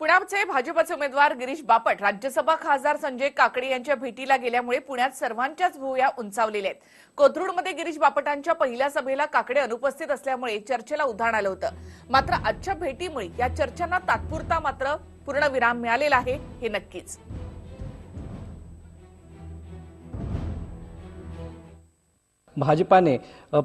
पुण्याचे भाजपचे उमेदवार गिरीश बापट राज्यसभा खासदार संजय काकडे यांच्या भेटीला गेल्यामुळे पुण्यात सर्वांच्याच भुवया उंचावलेल्या आहेत. कोथरूडमध्ये गिरीश बापटांच्या पहिल्या सभेला काकडे अनुपस्थित असल्यामुळे चर्चेला उधाण आलं होतं. मात्र आजच्या भेटीमुळे या चर्चांना तात्पुरता मात्र पूर्ण विराम मिळालेला आहे हे नक्कीच. भाजपाने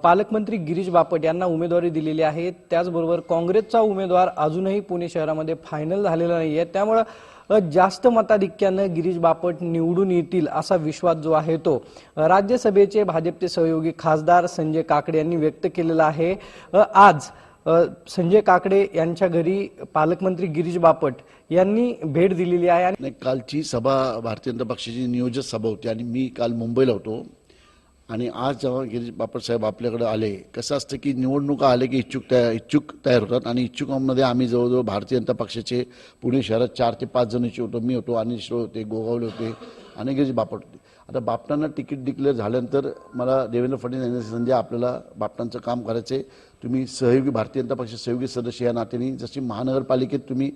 पालकमंत्री गिरीश बापट यांना उमेदवारी दिलेली आहे. त्याचबरोबर काँग्रेसचा उमेदवार अजूनही पुणे शहरामध्ये फायनल झालेला नाही आहे त्यामुळं जास्त मताधिक्यानं गिरीश बापट निवडून येतील असा विश्वास जो आहे तो. राज्यसभेचे भाजपचे सहयोगी खासदार संजय काकडे यांनी व्यक्त केलेला आहे. आज संजय काकडे यांच्या घरी पालकमंत्री गिरीश बापट यांनी भेट दिलेली आहे आणि कालची सभा भारतीय जनता पक्षाची नियोजित सभा होती आणि मी काल मुंबईला होतो. आणि आज जेव्हा गिरीश बापट साहेब आपल्याकडे आले कसं असतं की निवडणुका आले की इच्छुक तयार इच्छुक तयार होतात आणि इच्छुकांमध्ये आम्ही जवळजवळ भारतीय जनता पक्षाचे पुणे शहरात चार ते पाच जण इच्छुक होतो मी होतो अनिल श्रो होते गोगावले होते आणि गिरीश बापट होते. आता बापटांना तिकीट डिक्लेअर झाल्यानंतर मला देवेंद्र फडणवीस यांनी संजय आपल्याला बापटांचं काम करायचं आहे तुम्ही सहयोगी भारतीय जनता पक्ष सहयोगी सदस्य या नात्याने जशी महानगरपालिकेत तुम्ही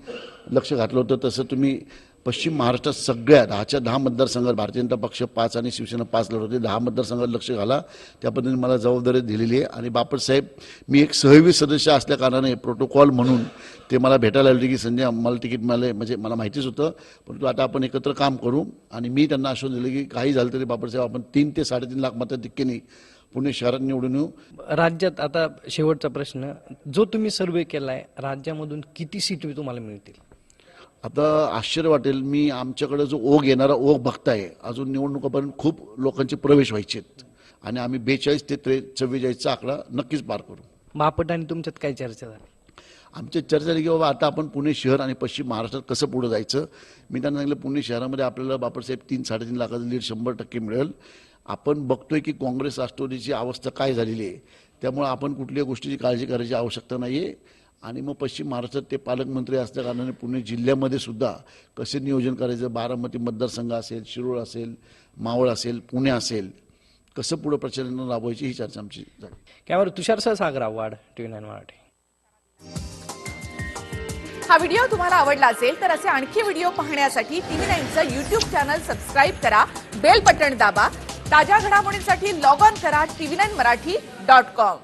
लक्ष घातलं होतं तसं तुम्ही पश्चिम महाराष्ट्रात सगळ्या दहाच्या दहा मतदारसंघात भारतीय जनता पक्ष पाच आणि शिवसेना पाच लढत होते. दहा मतदारसंघात लक्ष घाला. त्या पद्धतीने मला जबाबदारी दिलेली आहे. आणि बापटसाहेब मी एक सहवी सदस्य असल्या कारणाने प्रोटोकॉल म्हणून ते मला भेटायला आले की संजय मला तिकीट मिळाले म्हणजे मला माहितीच होतं. परंतु आता आपण एकत्र काम करू. आणि मी त्यांना आश्वासन दिलं की काही झालं तरी बापटसाहेब आपण तीन ते साडेतीन लाख मताधिक्याने पुणे शहरात निवडून येऊ. राज्यात आता शेवटचा प्रश्न. जो तुम्ही सर्वे केला आहे राज्यामधून किती सीट तुम्हाला मिळतील? आता आश्चर्य वाटेल मी आमच्याकडे जो ओघ येणारा ओघ बघताय अजून निवडणुकापर्यंत खूप लोकांचे प्रवेश व्हायचे आणि आम्ही बेचाळीस ते त्रे चव्वेचाळीसचा आकडा नक्कीच पार करू. बापट आणि तुमच्यात काय चर्चा झाली? आमची चर्चा झाली की बाबा आता आपण पुणे शहर आणि पश्चिम महाराष्ट्रात कसं पुढे जायचं? मी त्यांना सांगितलं पुणे शहरामध्ये आपल्याला बापटसाहेब तीन साडेतीन लाखाचं लीड शंभर टक्के मिळेल. आपण बघतोय की काँग्रेस राष्ट्रवादीची अवस्था काय झालेली आहे? त्यामुळे आपण कुठल्याही गोष्टीची काळजी करायची आवश्यकता नाही आहे आणि मग पश्चिम महाराष्ट्रात ते पालकमंत्री असल्या कारणाने पुणे जिल्ह्यामध्ये सुद्धा कसे नियोजन करायचं? बारामती मतदारसंघ असेल शिरोळ असेल मावळ असेल पुणे असेल कसं पुढं प्रचारानं राबवायची ही चर्चा आमची झाली. त्यावर तुषार सहसागरा वाढ टीव्ही नाईन मराठी. हा व्हिडिओ तुम्हाला आवडला असेल तर असे आणखी व्हिडिओ पाहण्यासाठी टीव्ही नाईनचं युट्यूब चॅनल सबस्क्राईब करा बेल बटण दाबा ताज्या घडामोडींसाठी लॉग ऑन करा TV nine Marathi dot com.